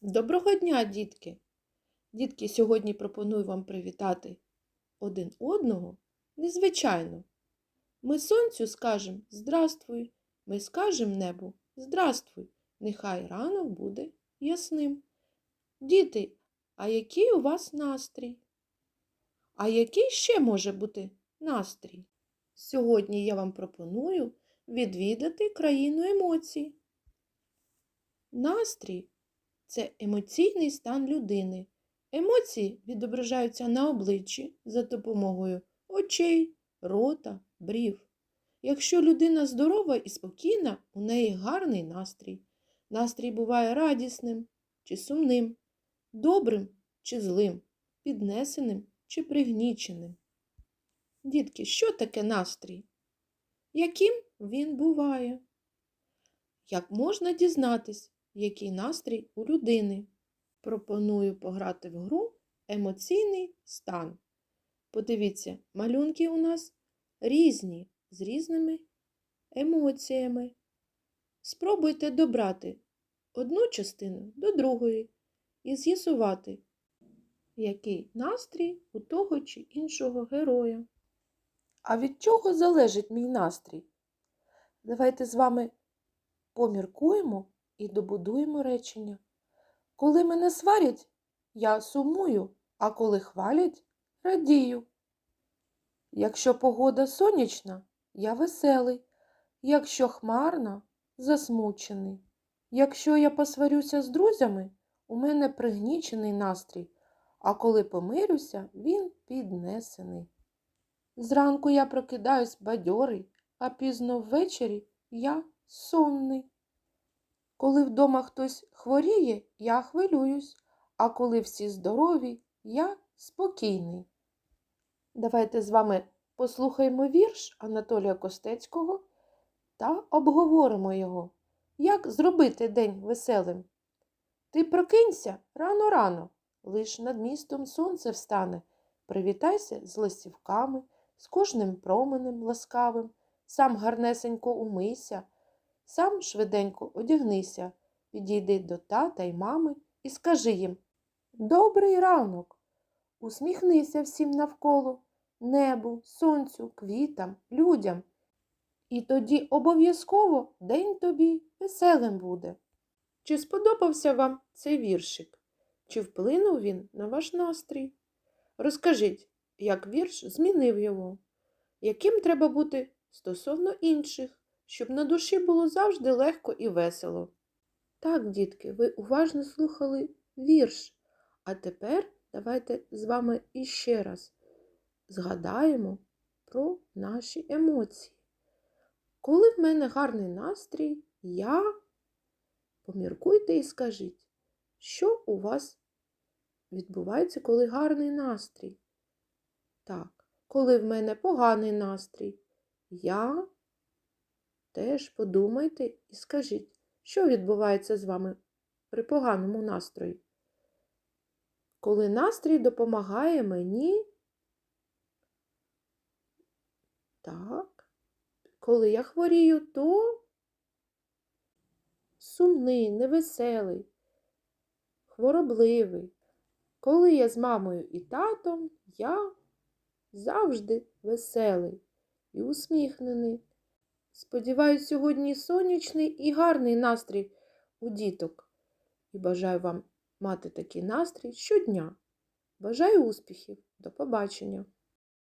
Доброго дня, дітки! Дітки, сьогодні пропоную вам привітати один одного незвичайно. Ми сонцю скажемо Здравствуй, ми скажемо небу Здравствуй, нехай ранок буде ясним. Діти, а який у вас настрій? А який ще може бути настрій? Сьогодні я вам пропоную відвідати країну емоцій. Настрій це емоційний стан людини. Емоції відображаються на обличчі за допомогою очей, рота, брів. Якщо людина здорова і спокійна, у неї гарний настрій. Настрій буває радісним чи сумним, добрим чи злим, піднесеним чи пригніченим. Дітки, що таке настрій? Яким він буває? Як можна дізнатись, який настрій у людини? Пропоную пограти в гру емоційний стан. Подивіться, малюнки у нас різні, з різними емоціями. Спробуйте добрати одну частину до другої і з'ясувати, який настрій у того чи іншого героя. А від чого залежить мій настрій? Давайте з вами поміркуємо і добудуємо речення. Коли мене сварять, я сумую, а коли хвалять, радію. Якщо погода сонячна, я веселий, якщо хмарна, засмучений. Якщо я посварюся з друзями, у мене пригнічений настрій, а коли помирюся, він піднесений. Зранку я прокидаюсь бадьорий, а пізно ввечері я сонний. Коли вдома хтось хворіє, я хвилююсь, а коли всі здорові, я спокійний. Давайте з вами послухаємо вірш Анатолія Костецького та обговоримо його. Як зробити день веселим? Ти прокинься рано-рано, лиш над містом сонце встане. Привітайся з листівками, з кожним променем ласкавим, сам гарнесенько умийся. Сам швиденько одягнися, підійди до тата й мами і скажи їм Добрий ранок! Усміхнися всім навколо, небу, сонцю, квітам, людям. І тоді обов'язково день тобі веселим буде. Чи сподобався вам цей віршик? Чи вплинув він на ваш настрій? Розкажіть, як вірш змінив його, яким треба бути стосовно інших? Щоб на душі було завжди легко і весело. Так, дітки, ви уважно слухали вірш. А тепер давайте з вами іще раз згадаємо про наші емоції. Коли в мене гарний настрій, я поміркуйте і скажіть, що у вас відбувається, коли гарний настрій? Так, коли в мене поганий настрій, я Теж подумайте і скажіть, що відбувається з вами при поганому настрої? Коли настрій допомагає мені, так, коли я хворію, то сумний, невеселий, хворобливий. Коли я з мамою і татом, я завжди веселий і усміхнений. Сподіваюсь, сьогодні сонячний і гарний настрій у діток. І бажаю вам мати такий настрій щодня. Бажаю успіхів. До побачення!